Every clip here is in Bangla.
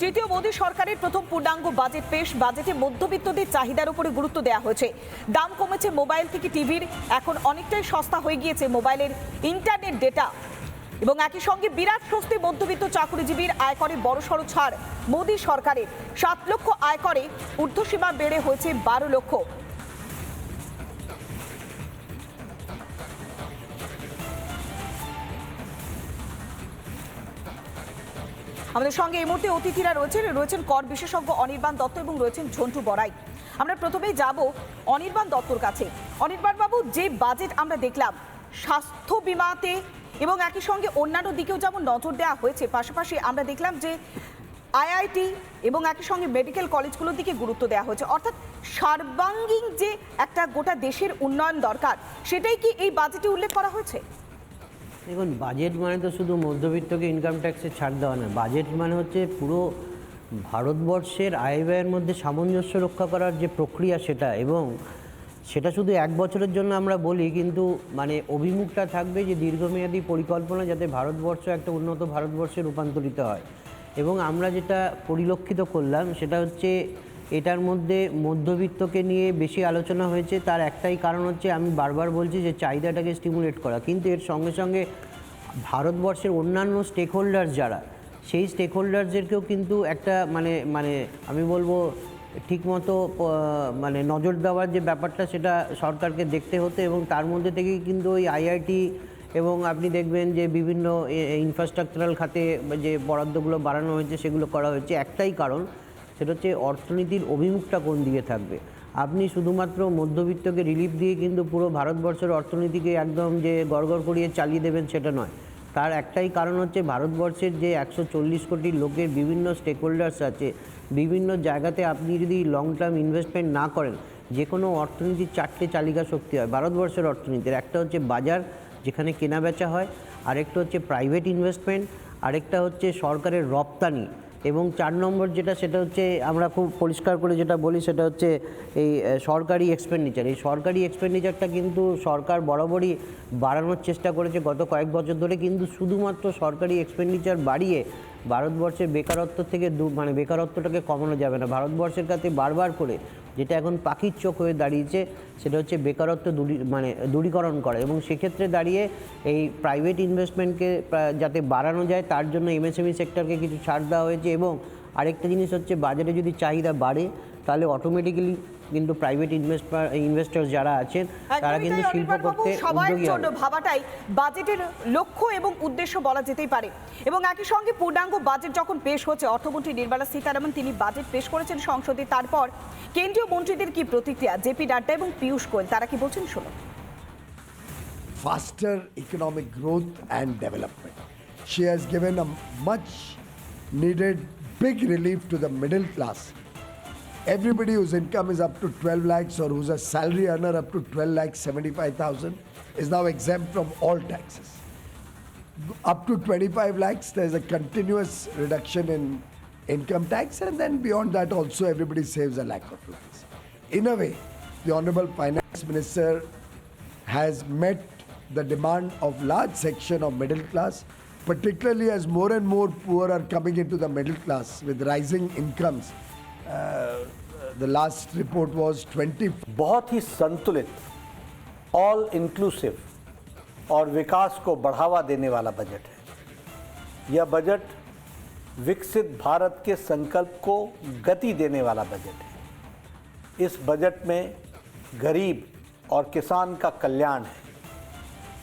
তৃতীয় মোদী সরকারের প্রথম পূর্ণাঙ্গ বাজেট পেশ বাজেটে মধ্যবিত্তদের চাহিদার উপরে গুরুত্ব দেওয়া হয়েছে। দাম কমেছে মোবাইল থেকে টিভির, এখন অনেকটাই সস্তা হয়ে গিয়েছে মোবাইলের ইন্টারনেট ডেটা। এবং একই সঙ্গে বিরাট স্বস্তি মধ্যবিত্ত চাকরিজীবীর আয়করে বড়সড় ছাড়। মোদী সরকারের সাত লক্ষ আয়করে ঊর্ধ্বসীমা বেড়ে হয়েছে বারো লক্ষ। আমাদের সঙ্গে এই মুহূর্তে অতিথিরা রয়েছেন রয়েছেন কর বিশেষজ্ঞ অনির্বাণ দত্ত এবং রয়েছেন ঝন্টু বড়াই। আমরা প্রথমেই যাব অনির্বাণ দত্তর কাছে। অনির্বাণ বাবু যে বাজেট আমরা দেখলাম, স্বাস্থ্য বিমাতে এবং একই সঙ্গে অন্যান্য দিকেও যেমন নজর দেওয়া হয়েছে, পাশাপাশি আমরা দেখলাম যে আইআইটি এবং একই সঙ্গে মেডিকেল কলেজগুলোর দিকে গুরুত্ব দেওয়া হয়েছে। অর্থাৎ সর্বাঙ্গীন যে একটা গোটা দেশের উন্নয়ন দরকার, সেটাই কি এই বাজেটে উল্লেখ করা হয়েছে? দেখুন বাজেট মানে তো শুধু মধ্যবিত্তকে ইনকাম ট্যাক্সে ছাড় দেওয়া না বাজেট মানে হচ্ছে পুরো ভারতবর্ষের আয় ব্যয়ের মধ্যে সামঞ্জস্য রক্ষা করার যে প্রক্রিয়া সেটা এবং সেটা শুধু এক বছরের জন্য আমরা বলি, কিন্তু মানে অভিমুখটা থাকবে যে দীর্ঘমেয়াদী পরিকল্পনা যাতে ভারতবর্ষ একটা উন্নত ভারতবর্ষে রূপান্তরিত হয়। এবং আমরা যেটা পরিলক্ষিত করলাম সেটা হচ্ছে এটার মধ্যে মধ্যবিত্তকে নিয়ে বেশি আলোচনা হয়েছে। তার একটাই কারণ হচ্ছে, আমি বারবার বলছি যে চাহিদাটাকে স্টিমুলেট করা। কিন্তু এর সঙ্গে সঙ্গে ভারতবর্ষের অন্যান্য স্টেক হোল্ডার যারা, সেই স্টেক হোল্ডারদেরকেও কিন্তু একটা মানে মানে আমি বলব ঠিকমতো মানে নজর দেওয়ার যে ব্যাপারটা, সেটা সরকারকে দেখতে হতো এবং তার মধ্যে থেকেই কিন্তু ওই আইআইটি এবং আপনি দেখবেন যে বিভিন্ন ইনফ্রাস্ট্রাকচারাল খাতে যে বরাদ্দগুলো বাড়ানো হয়েছে, সেগুলো করা হয়েছে। একটাই কারণ সেটা হচ্ছে অর্থনীতির অভিমুখটা কোন দিকে থাকবে? আপনি শুধুমাত্র মধ্যবিত্তকে রিলিফ দিয়ে কিন্তু পুরো ভারতবর্ষের অর্থনীতিকে একদম যে গড়গড় করিয়ে চালিয়ে দেবেন সেটা নয়। তার একটাই কারণ হচ্ছে ভারতবর্ষের যে একশো চল্লিশ কোটি লোকের বিভিন্ন স্টেক হোল্ডার্স আছে, বিভিন্ন জায়গাতে আপনি যদি লং টার্ম ইনভেস্টমেন্ট না করেন যে কোনো অর্থনীতির চারটে চালিকা শক্তি হয়, ভারতবর্ষের অর্থনীতির। একটা হচ্ছে বাজার, যেখানে কেনা বেচা হয়, আরেকটা হচ্ছে প্রাইভেট ইনভেস্টমেন্ট আরেকটা হচ্ছে সরকারের রপ্তানি। এবং চার নম্বর যেটা, সেটা হচ্ছে আমরা খুব পরিষ্কার করে যেটা বলি, সেটা হচ্ছে এই সরকারি এক্সপেন্ডিচার এই সরকারি এক্সপেন্ডিচারটা কিন্তু সরকার বরাবরই বাড়ানোর চেষ্টা করেছে গত কয়েক বছর ধরে, কিন্তু শুধুমাত্র সরকারি এক্সপেন্ডিচার বাড়িয়ে ভারতবর্ষের বেকারত্ব থেকে দূর মানে বেকারত্বটাকে কমানো যাবে না। ভারতবর্ষের কাছে বারবার করে যেটা এখন পাখির চোখ হয়ে দাঁড়িয়েছে, সেটা হচ্ছে বেকারত্ব দূরী মানে দূরীকরণ করা এবং সেক্ষেত্রে দাঁড়িয়ে এই প্রাইভেট ইনভেস্টমেন্টকে যাতে বাড়ানো যায়, তার জন্য এমএসএমই সেক্টরকে কিছু ছাড় দেওয়া হয়েছে এবং আরেকটা জিনিস হচ্ছে বাজারে যদি চাহিদা বাড়ে, তাহলে অটোমেটিক্যালি কিন্তু প্রাইভেট ইনভেস্টার ইনভেস্টর যারা আছেন তারা কিন্তু শিল্প করতে সবার জন্য ভাবাটাই বাজেটের লক্ষ্য এবং উদ্দেশ্য বলা যেতেই পারে। এবং একই সঙ্গে পূর্ণাঙ্গ বাজেট যখন পেশ হচ্ছে অর্থমন্ত্রী নির্মলা সীতারামন তিনি বাজেট পেশ করেছেন সংসদে। তারপর কেন্দ্রীয় মন্ত্রীদের কি প্রতিক্রিয়া? জেপি নাড্ডা এবং পীয়ূষ গোয়েল তারা কি বলছেন? শুনুন। Faster economic growth and development. She has given a much needed big relief to the middle class. Everybody whose income is up to 12 lakhs or who's a salary earner up to 12 lakhs 75,000 is now exempt from all taxes. Up to 25 lakhs, there's a continuous reduction in income tax, and then beyond that, also everybody saves a lakh of rupees. In a way, the Honorable Finance Minister has met the demand of large section of middle class, particularly as more and more poor are coming into the middle class with rising incomes. Uh, the last report was 20 बहुत ही संतुलित ऑल इंक्लूसिव और विकास को बढ़ावा देने वाला बजट है। यह बजट विकसित भारत के संकल्प को गति देने वाला बजट है। इस बजट में गरीब और किसान का कल्याण है,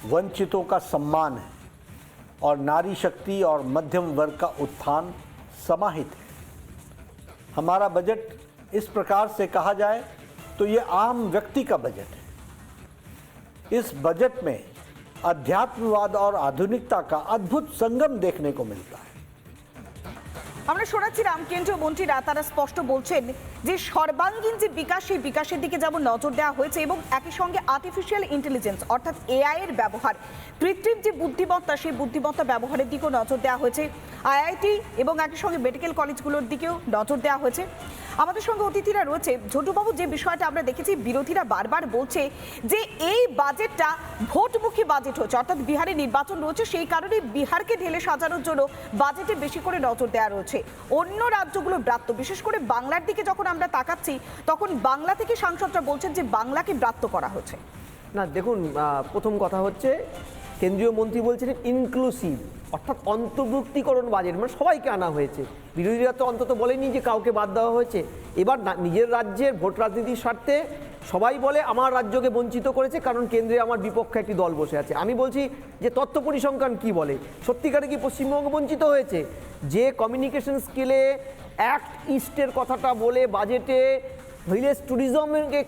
वंचितों का सम्मान है और नारी शक्ति और मध्यम वर्ग का उत्थान समाहित है। हमारा बजट इस प्रकार से कहा जाए तो ये आम व्यक्ति का बजट है इस बजट में अध्यात्मवाद और आधुनिकता का अद्भुत संगम देखने को मिलता है আমরা শোনাচ্ছিলাম কেন্দ্রীয় মন্ত্রীরা তারা স্পষ্ট বলছেন যে সর্বাঙ্গীন যে বিকাশ সেই বিকাশের দিকে যেমন নজর দেওয়া হয়েছে এবং একই সঙ্গে আর্টিফিশিয়াল ইন্টেলিজেন্স অর্থাৎ এআই এর ব্যবহার কৃত্রিম যে বুদ্ধিমত্তা সেই বুদ্ধিমত্তা ব্যবহারের দিকেও নজর দেওয়া হয়েছে আইআইটি এবং একই সঙ্গে মেডিকেল কলেজগুলোর দিকেও নজর দেওয়া হয়েছে আমাদের সঙ্গে অতিথিরা রয়েছে। ঝন্টুবাবু, যে বিষয়টা আমরা দেখেছি, বিরোধীরা বারবার বলছে যে এই বাজেটটা ভোটমুখী বাজেট হচ্ছে। অর্থাৎ বিহারে নির্বাচন রয়েছে, সেই কারণে বিহারকে ঢেলে সাজানোর জন্য বাজেটে বেশি করে নজর দেওয়া রয়েছে। অন্য রাজ্যগুলো ব্রাত্য, বিশেষ করে বাংলার দিকে যখন আমরা তাকাচ্ছি, তখন বাংলা থেকে সাংসদরা বলছেন যে বাংলাকে ব্রাত্য করা হচ্ছে। না, দেখুন প্রথম কথা হচ্ছে, কেন্দ্রীয় মন্ত্রী বলছিলেন ইনক্লুসিভ অর্থাৎ অন্তর্ভুক্তিকরণ বাজেট মানে সবাইকে আনা হয়েছে। বিরোধীরা তো অন্তত বলেনি যে কাউকে বাদ দেওয়া হয়েছে। এবার নিজের রাজ্যের ভোট রাজনীতির স্বার্থে সবাই বলে আমার রাজ্যকে বঞ্চিত করেছে কারণ কেন্দ্রে আমার বিপক্ষে একটি দল বসে আছে। আমি বলছি যে তথ্য পরিসংখ্যান কি বলে? সত্যিকারে কি পশ্চিমবঙ্গ বঞ্চিত হয়েছে? যে কমিউনিকেশন স্কিলে অ্যাক্ট ইস্টের কথাটা বলে বাজেটে ভিলেজ ট্যুরিজমকে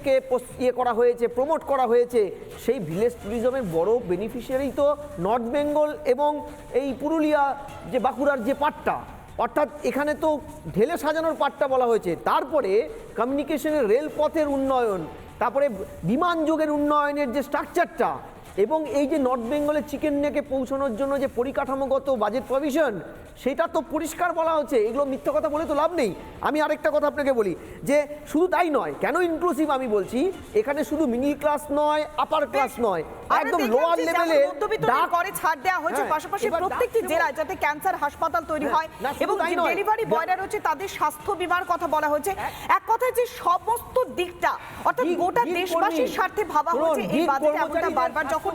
ইয়ে করা হয়েছে, প্রমোট করা হয়েছে, সেই ভিলেজ ট্যুরিজমের বড় বেনিফিশিয়ারি তো নর্থ বেঙ্গল এবং এই পুরুলিয়া যে বাঁকুড়ার যে পাটটা। অর্থাৎ এখানে তো ঢেলে সাজানোর পাটটা বলা হয়েছে। তারপরে কমিউনিকেশনের রেলপথের উন্নয়ন, তারপরে বিমান যোগের উন্নয়নের যে স্ট্রাকচারটা এবং এই যে নর্থ বেঙ্গলের চিকেন নেকে পৌঁছানোর জন্য যে পরিকাঠামোগত বাজেট প্রভিশন সেটা তো পরিষ্কার বলা হচ্ছে। এগুলো মিথ্যা কথা বলে তো লাভ নেই। আমি আরেকটা কথা আপনাকে বলি যে শুধু তাই নয় কেন ইনক্লুসিভ আমি বলছি? এখানে শুধু মিডিল ক্লাস নয় আপার ক্লাস নয় একদম লোয়ার লেভেলে করে ছাড় দেওয়া হয়েছে হ্যাঁ, পাশাপাশি প্রত্যেকটি জেলায় যাতে ক্যান্সার হাসপাতাল তৈরি হ্যাঁ, হয় এবং যে ডেলিভারি বয়রা রয়েছে তাদের স্বাস্থ্য বিমার কথা বলা হয়েছে। এক কথায় যে সমস্ত দিকটা অর্থাৎ গোটা দেশবাসীর স্বার্থে ভাবা হয়েছে এই বাজেটে এমনটা বারবার যখন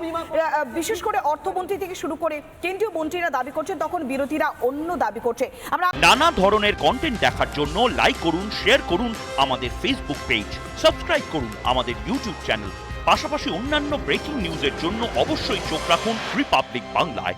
বিশেষ করে অর্থমন্ত্রী থেকে শুরু করে কেন্দ্রীয় মন্ত্রীরা দাবি করছে তখন বিরোধীরা অন্য দাবি করছে। আমরা নানা ধরনের কন্টেন্ট দেখার জন্য লাইক করুন শেয়ার করুন আমাদের ফেসবুক পেজ সাবস্ক্রাইব করুন আমাদের ইউটিউব চ্যানেল পাশাপাশি অন্যান্য ব্রেকিং নিউজের জন্য অবশ্যই চোখ রাখুন রিপাবলিক বাংলায়